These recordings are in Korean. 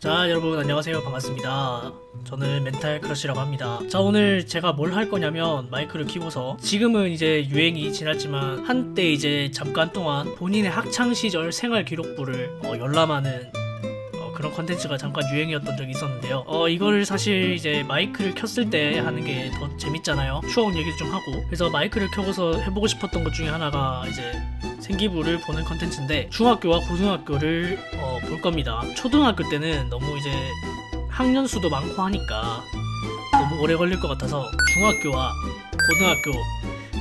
자 여러분 안녕하세요. 반갑습니다. 저는 멘탈 크러쉬라고 합니다. 자 오늘 제가 뭘 할 거냐면 마이크를 키고서 지금은 이제 유행이 지났지만 한때 이제 잠깐 동안 본인의 학창시절 생활 기록부를 어, 열람하는 어, 그런 컨텐츠가 잠깐 유행이었던 적이 있었는데요 어 이거를 사실 이제 마이크를 켰을 때 하는 게 더 재밌잖아요 추억 얘기도 좀 하고 그래서 마이크를 켜고서 해보고 싶었던 것 중에 하나가 이제 생기부를 보는 컨텐츠인데 중학교와 고등학교를 어, 볼 겁니다. 초등학교 때는 너무 이제 학년 수도 많고 하니까 너무 오래 걸릴 것 같아서 중학교와 고등학교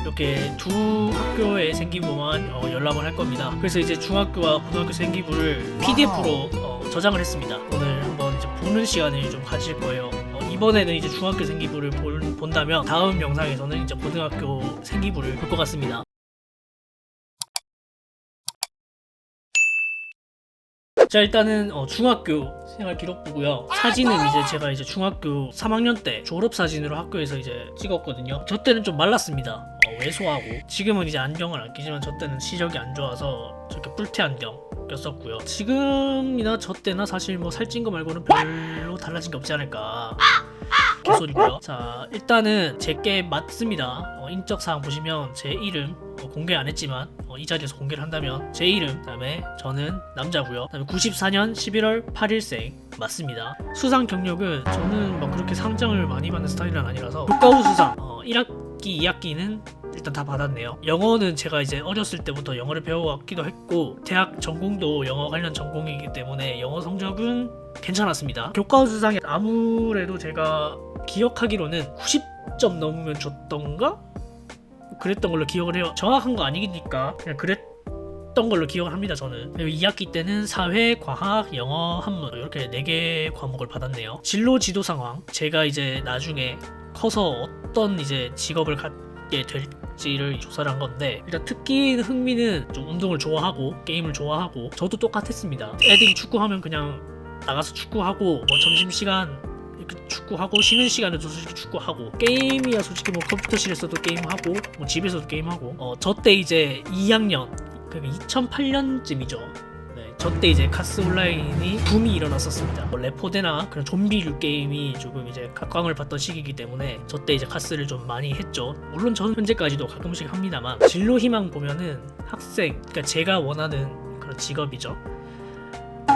이렇게 두 학교의 생기부만 어, 열람을 할 겁니다. 그래서 이제 중학교와 고등학교 생기부를 PDF로 어, 저장을 했습니다. 오늘 한번 이제 보는 시간을 좀 가질 거예요. 어, 이번에는 이제 중학교 생기부를 볼- 본다면 다음 영상에서는 이제 고등학교 생기부를 볼 것 같습니다. 자 일단은 어, 중학교 생활 기록부고요. 사진은 이제 제가 이제 중학교 3학년 때 졸업 사진으로 학교에서 이제 찍었거든요. 저 때는 좀 말랐습니다. 어, 왜소하고 지금은 이제 안경을 안 끼지만 저 때는 시력이 안 좋아서 저렇게 뿔테 안경 꼈었고요. 지금이나 저 때나 사실 뭐 살찐 거 말고는 별로 달라진 게 없지 않을까. 개소리고요. 자 일단은 제게 맞습니다. 어, 인적 사항 보시면 제 이름 어, 공개 안 했지만 어, 이 자리에서 공개를 한다면 제 이름 그다음에 저는 남자고요. 그다음에 94년 11월 8일생 맞습니다. 수상 경력은 저는 막 그렇게 상장을 많이 받는 스타일은 아니라서 국가우 수상 어, 1학기 2학기는 일단 다 받았네요. 영어는 제가 이제 어렸을 때부터 영어를 배워왔기도 했고 대학 전공도 영어 관련 전공이기 때문에 영어 성적은 괜찮았습니다. 교과서 수상에 아무래도 제가 기억하기로는 90점 넘으면 줬던가? 그랬던 걸로 기억을 해요. 정확한 거 아니니까 그냥 그랬던 걸로 기억을 합니다. 저는. 그리고 2학기 때는 사회, 과학, 영어, 한문 이렇게 4개 과목을 받았네요. 진로 지도 상황. 제가 이제 나중에 커서 어떤 이제 직업을 갖게 될 지를 조사를 한 건데 일단 특기 흥미는 좀 운동을 좋아하고 게임을 좋아하고 저도 똑같았습니다. 애들이 축구하면 그냥 나가서 축구하고 뭐 점심시간 축구하고 쉬는 시간에도 솔직히 축구하고 게임이야 솔직히 뭐 컴퓨터실에서도 게임하고 뭐 집에서도 게임하고 어 저 때 이제 2학년 그러니까 2008년쯤이죠 네, 저때 이제 카스 온라인이 붐이 일어났었습니다. 뭐 레포대나 그런 좀비류 게임이 조금 이제 각광을 받던 시기이기 때문에 저때 이제 카스를 좀 많이 했죠. 물론 저는 현재까지도 가끔씩 합니다만 진로 희망 보면은 학생 그러니까 제가 원하는 그런 직업이죠.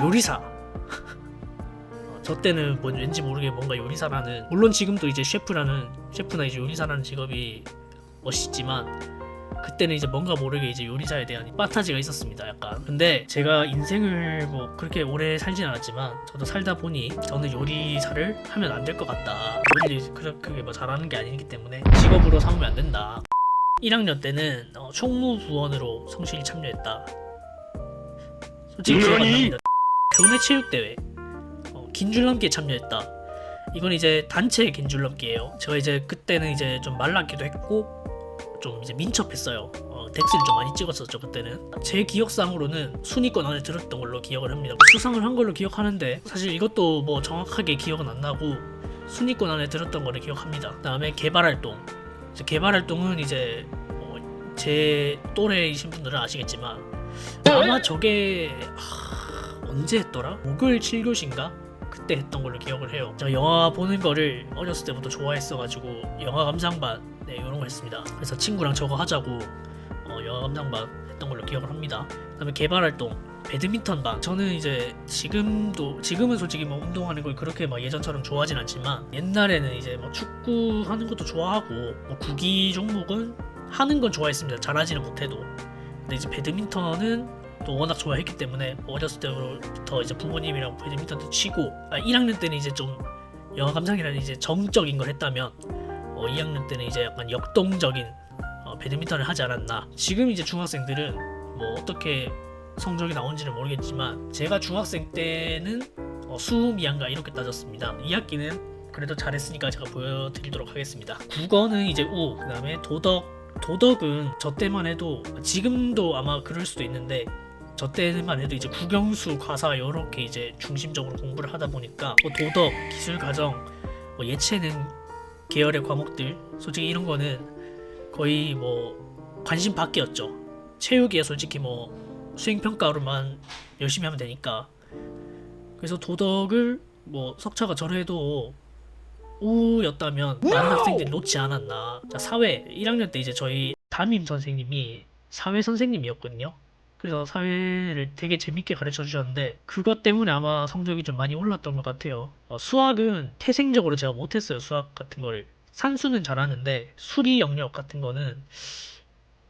요리사. 어, 저 때는 뭔 왠지 모르게 뭔가 요리사라는 물론 지금도 이제 셰프라는 셰프나 이제 요리사라는 직업이 멋있지만 그때는 이제 뭔가 모르게 이제 요리사에 대한 판타지가 있었습니다 약간 근데 제가 인생을 뭐 그렇게 오래 살진 않았지만 저도 살다 보니 저는 요리사를 하면 안 될 것 같다 요리 그렇게 뭐 잘하는 게 아니기 때문에 직업으로 삼으면 안 된다 1학년 때는 어, 총무부원으로 성실히 참여했다 솔직히 기억 안 납니다 교내 체육대회 어, 긴 줄 넘기에 참여했다. 이건 이제 단체 긴 줄 넘기예요. 제가 이제 그때는 이제 좀 말랐기도 했고 좀 이제 민첩했어요. 어, 덱스를 좀 많이 찍었었죠 그때는. 제 기억상으로는 순위권 안에 들었던 걸로 기억을 합니다. 수상을 한 걸로 기억하는데 사실 이것도 뭐 정확하게 기억은 안 나고 순위권 안에 들었던 거를 기억합니다. 그다음에 개발 활동. 개발 활동은 이제 어, 제 또래이신 분들은 아시겠지만 아마 저게 하, 언제 했더라? 목요일 7교시인가? 그때 했던 걸로 기억을 해요. 제가 영화 보는 거를 어렸을 때부터 좋아했어가지고 영화 감상반 네 이런 거 했습니다. 그래서 친구랑 저거 하자고 어, 영화 감상반 했던 걸로 기억을 합니다. 그다음에 개발 활동 배드민턴반 저는 이제 지금도 지금은 솔직히 뭐 운동하는 걸 그렇게 막 예전처럼 좋아하진 않지만 옛날에는 이제 뭐 축구 하는 것도 좋아하고 뭐 구기 종목은 하는 건 좋아했습니다. 잘하지는 못해도 근데 이제 배드민턴은 또 워낙 좋아했기 때문에 어렸을 때부터 이제 부모님이랑 배드민턴도 치고 아, 1학년 때는 이제 좀 영화 감상이라는 이제 정적인 걸 했다면 어, 2학년 때는 이제 약간 역동적인 어, 배드민턴을 하지 않았나. 지금 이제 중학생들은 뭐 어떻게 성적이 나온지는 모르겠지만 제가 중학생 때는 어, 수음 이한가 이렇게 따졌습니다. 2학기는 그래도 잘했으니까 제가 보여드리도록 하겠습니다. 국어는 이제 우 그 다음에 도덕. 도덕은 저 때만 해도 지금도 아마 그럴 수도 있는데 저 때만 해도 이제 국영수, 과사 이렇게 이제 중심적으로 공부를 하다 보니까 뭐 도덕, 기술, 가정, 뭐 예체능 계열의 과목들 솔직히 이런 거는 거의 뭐 관심 밖이었죠. 체육이야 솔직히 뭐 수행 평가로만 열심히 하면 되니까 그래서 도덕을 뭐 석차가 저래도 우였다면 많은 학생들이 놓지 않았나. 자, 사회 1학년 때 이제 저희 담임 선생님이 사회 선생님이었거든요. 그래서 사회를 되게 재밌게 가르쳐 주셨는데 그것 때문에 아마 성적이 좀 많이 올랐던 것 같아요. 어, 수학은 태생적으로 제가 못했어요. 수학 같은 거를 산수는 잘하는데 수리 영역 같은 거는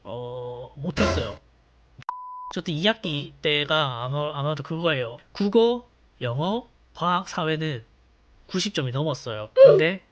어 못했어요. 저때 2학기 때가 아마 아마도 그거예요. 국어, 영어, 과학, 사회는 90점이 넘었어요. 근데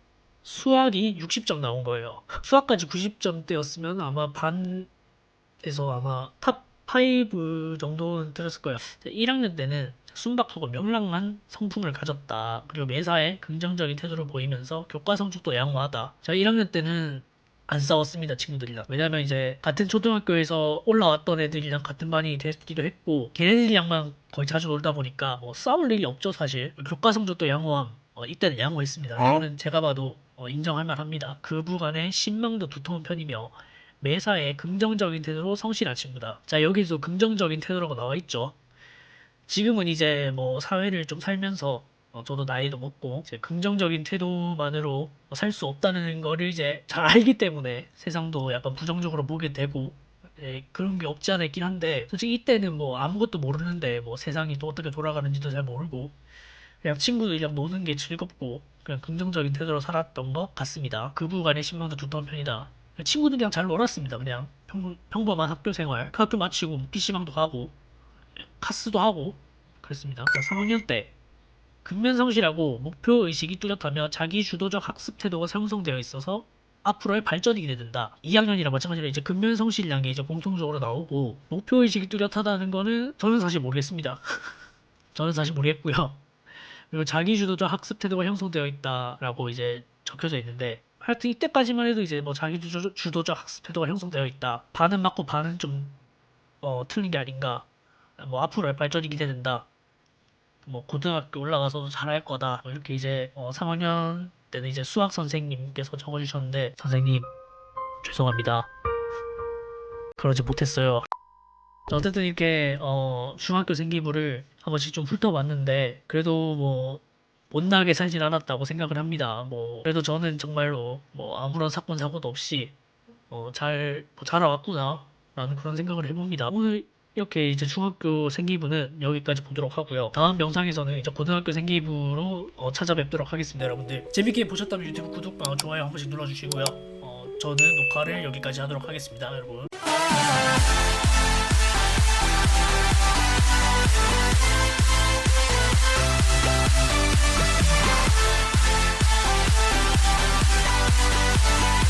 수학이 60점 나온 거예요. 수학까지 90점대였으면 아마 반에서 아마 탑 5 정도는 들었을 거예요. 1학년 때는 순박하고 명랑한 성품을 가졌다. 그리고 매사에 긍정적인 태도를 보이면서 교과 성적도 양호하다. 제가 1학년 때는 안 싸웠습니다, 친구들이랑. 왜냐면 이제 같은 초등학교에서 올라왔던 애들이랑 같은 반이 됐기도 했고, 걔네들이랑만 거의 자주 놀다 보니까 뭐 싸울 일이 없죠, 사실. 교과 성적도 양호함. 어, 이때는 양호했습니다. 이거는 제가 봐도 어, 인정할 만합니다. 그 부간에 신망도 두터운 편이며 매사에 긍정적인 태도로 성실한 친구다. 자, 여기서 긍정적인 태도라고 나와 있죠. 지금은 이제 뭐 사회를 좀 살면서 어, 저도 나이도 먹고 이제 긍정적인 태도만으로 살 수 없다는 거를 이제 잘 알기 때문에 세상도 약간 부정적으로 보게 되고 예, 그런 게 없지 않아 있긴 한데 솔직히 이때는 뭐 아무것도 모르는데 뭐 세상이 또 어떻게 돌아가는지도 잘 모르고 그냥 친구들이랑 노는 게 즐겁고 그냥 긍정적인 태도로 살았던 것 같습니다. 그 부간에 신망도 두터운 편이다. 친구들이랑 잘 놀았습니다. 그냥 평, 평범한 학교 생활. 그 학교 마치고 PC방도 가고 카스도 하고 그랬습니다. 자, 3학년 때 근면성실하고 목표 의식이 뚜렷하며 자기 주도적 학습 태도가 형성되어 있어서 앞으로의 발전이 기대된다. 2학년이랑 마찬가지로 이제 근면성실이라는 게 이제 공통적으로 나오고 목표 의식이 뚜렷하다는 거는 저는 사실 모르겠습니다. 저는 사실 모르겠고요. 그리고 자기 주도적 학습 태도가 형성되어 있다라고 이제 적혀져 있는데 하여튼 이때까지만 해도 이제 뭐 자기 주도, 주도적 학습 태도가 형성되어 있다. 반은 맞고 반은 좀 어, 틀린 게 아닌가. 뭐 앞으로의 발전이 기대된다. 뭐 고등학교 올라가서도 잘할 거다. 뭐 이렇게 이제 어, 3학년 때는 이제 수학 선생님께서 적어주셨는데 선생님 죄송합니다. 그러지 못했어요. 어쨌든 이렇게 어, 중학교 생기부를 한 번씩 좀 훑어봤는데 그래도 뭐 못나게 살진 않았다고 생각을 합니다. 뭐 그래도 저는 정말로 뭐 아무런 사건 사고도 없이 어, 잘 뭐 자라왔구나라는 그런 생각을 해봅니다. 오늘 이렇게 이제 중학교 생기부는 여기까지 보도록 하고요. 다음 영상에서는 이제 고등학교 생기부로 어, 찾아뵙도록 하겠습니다, 여러분들. 재밌게 보셨다면 유튜브 구독과 좋아요 한 번씩 눌러주시고요. 어, 저는 녹화를 여기까지 하도록 하겠습니다, 여러분. Bye.